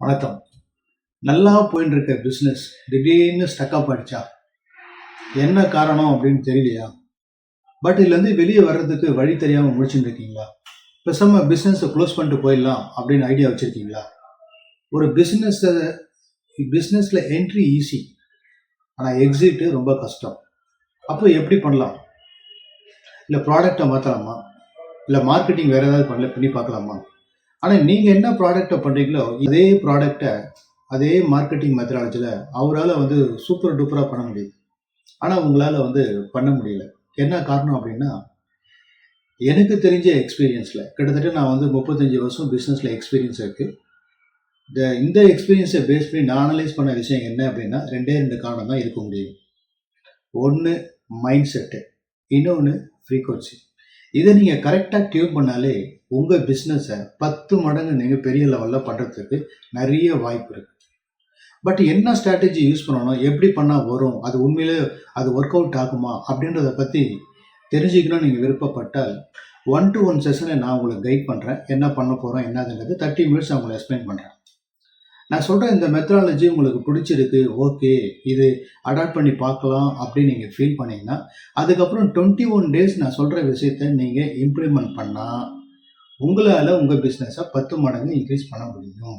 வணக்கம். நல்லா போயின்னு இருக்க பிஸ்னஸ் திடீர்னு ஸ்டக்கப் ஆயிடுச்சா? என்ன காரணம் அப்படின்னு தெரியலையா? பட் இதுலேருந்து வெளியே வர்றதுக்கு வழி தெரியாமல் முடிச்சுட்டு இருக்கீங்களா பேசாம பிஸ்னஸை க்ளோஸ் பண்ணிட்டு போயிடலாம் அப்படின்னு ஐடியா வச்சுருக்கீங்களா? ஒரு பிஸ்னஸை பிஸ்னஸில் என்ட்ரி ஈஸி ஆனால் எக்ஸிட்டு ரொம்ப கஷ்டம். அப்போ எப்படி பண்ணலாம்? இல்லை ப்ராடக்டை மாற்றலாமா இல்லை மார்க்கெட்டிங் வேறு ஏதாவது பண்ணல பண்ணி பார்க்கலாமா? ஆனால் நீங்கள் என்ன ப்ராடக்டை பண்ணுறீங்களோ இதே ப்ராடக்டை அதே மார்க்கெட்டிங் மெத்தடாலஜியில் அவரால் வந்து சூப்பர் டூப்பராக பண்ண முடியுது. ஆனால் உங்களால் வந்து பண்ண முடியல. என்ன காரணம் அப்படின்னா எனக்கு தெரிஞ்ச எக்ஸ்பீரியன்ஸில் கிட்டத்தட்ட நான் வந்து முப்பத்தஞ்சு வருஷம் பிஸ்னஸில் எக்ஸ்பீரியன்ஸ் இருக்குது இந்த இந்த எக்ஸ்பீரியன்ஸை பேஸ் பண்ணி நான் அனலைஸ் பண்ண விஷயம் என்ன அப்படின்னா ரெண்டே ரெண்டு காரணம் தான் இருக்க முடியும். ஒன்று மைண்ட் செட்டு இன்னொன்று ஃப்ரீக்வன்சி இதை நீங்கள் கரெக்டாக டியூன் பண்ணாலே உங்கள் பிஸ்னஸை பத்து மடங்கு நீங்கள் பெரிய லெவலில் பண்ணுறதுக்கு நிறைய வாய்ப்பு இருக்குது பட் என்ன ஸ்ட்ராட்டஜி யூஸ் பண்ணணும் எப்படி பண்ணால் வரும் அது உண்மையிலே அது ஒர்க் அவுட் ஆகுமா அப்படின்றத பற்றி தெரிஞ்சுக்கணும்னு நீங்கள் விருப்பப்பட்டால் ஒன் டு ஒன் செஷனை நான் உங்களுக்கு கைட் பண்ணுறேன் என்ன பண்ண போகிறோம் என்னதுங்கிறது தேர்ட்டி மினிட்ஸ் நான் உங்களுக்கு எக்ஸ்பிளைன் பண்ணுறேன் நான் சொல்கிற இந்த மெத்தடாலஜி உங்களுக்கு பிடிச்சிருக்கு ஓகே இது அடாப்ட் பண்ணி பார்க்கலாம் அப்படின்னு நீங்கள் ஃபீல் பண்ணிங்கன்னா அதுக்கப்புறம் டுவெண்ட்டி ஒன் டேஸ் நான் சொல்கிற விஷயத்த நீங்கள் இம்ப்ளிமெண்ட் பண்ணால் உங்களால் உங்கள் பிஸ்னஸை பத்து மடங்கு இன்க்ரீஸ் பண்ண முடியும்.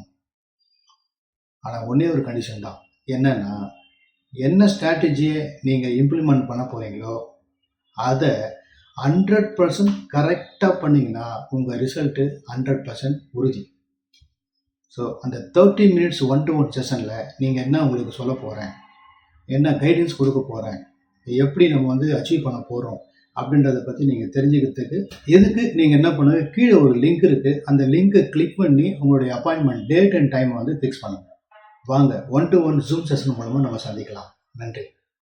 ஆனால் ஒன்றே ஒரு கண்டிஷன் தான். என்னென்னா என்ன ஸ்ட்ராட்டஜியை நீங்கள் இம்ப்ளிமெண்ட் பண்ண போகிறீங்களோ அதை ஹண்ட்ரட் பர்சன்ட் கரெக்டாக பண்ணிங்கன்னா உங்கள் ரிசல்ட்டு ஹண்ட்ரட் பர்சன்ட் உறுதி. ஸோ அந்த thirty minutes one to one செஷனில் நீங்கள் என்ன உங்களுக்கு சொல்ல போகிறேன் என்ன கைடன்ஸ் கொடுக்க போகிறேன் எப்படி நம்ம வந்து அச்சீவ் பண்ண போகிறோம் அப்படின்றத பற்றி நீங்கள் தெரிஞ்சுக்கிறதுக்கு எதுக்கு நீங்கள் என்ன பண்ணுங்க? கீழே ஒரு லிங்க் இருக்குது அந்த லிங்க்கை கிளிக் பண்ணி உங்களுடைய அப்பாயின்மெண்ட் டேட் அண்ட் டைமை வந்து ஃபிக்ஸ் பண்ணுங்கள் வாங்க one to one zoom session மூலமாக நம்ம சந்திக்கலாம். நன்றி.